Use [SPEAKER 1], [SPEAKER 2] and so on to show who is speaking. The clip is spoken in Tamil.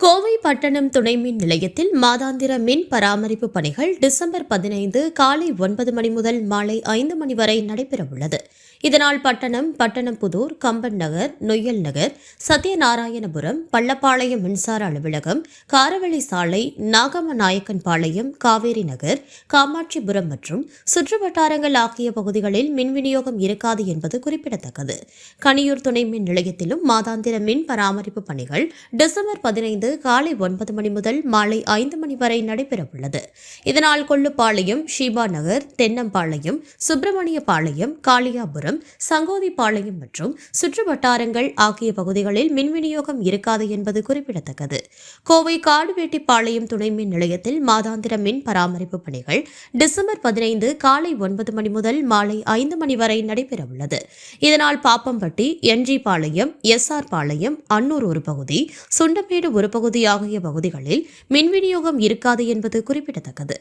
[SPEAKER 1] கோவை பட்டணம் துணை மின் நிலையத்தில் மாதாந்திர மின் பராமரிப்பு பணிகள் டிசம்பர் பதினைந்து காலை ஒன்பது மணி முதல் மாலை ஐந்து மணி வரை நடைபெறவுள்ளது. இதனால் பட்டணம் பட்டணம்புதூர் கம்பன் நகர் நொய்யல் நகர் சத்யநாராயணபுரம் பள்ளப்பாளையம் மின்சார அலுவலகம் காரவழி சாலை நாகம நாயக்கன் பாளையம் காவேரி நகர் காமாட்சிபுரம் மற்றும் சுற்றுவட்டாரங்கள் ஆகிய பகுதிகளில் மின் விநியோகம் இருக்காது என்பது குறிப்பிடத்தக்கது. கனியூர் துணை மின் நிலையத்திலும் மாதாந்திர மின் பராமரிப்பு பணிகள் டிசம்பர் பதினைந்து காலை ஒன்பது மணி முதல் மாலை ஐந்து மணி வரை நடைபெறவுள்ளது. இதனால் கொள்ளுப்பாளையம் ஷீபா நகர் தென்னம்பாளையம் சுப்பிரமணியபாளையம் காளியாபுரம் சங்கோதிப்பாளையம் மற்றும் சுற்றுவட்டாரங்கள் ஆகிய பகுதிகளில் மின் விநியோகம் இருக்காது என்பது குறிப்பிடத்தக்கது. கோவை காடுவேட்டிப்பாளையம் துணை மின் நிலையத்தில் மாதாந்திர மின் பராமரிப்பு பணிகள் டிசம்பர் பதினைந்து காலை ஒன்பது மணி முதல் மாலை ஐந்து மணி வரை நடைபெறவுள்ளது. இதனால் Pappampatti N G Palayam S R Palayam Annur ஒரு பகுதி சுண்டமேடு ஒரு பகுதி ஆகிய பகுதிகளில் மின் விநியோகம் இருக்காது என்பது குறிப்பிடத்தக்கது.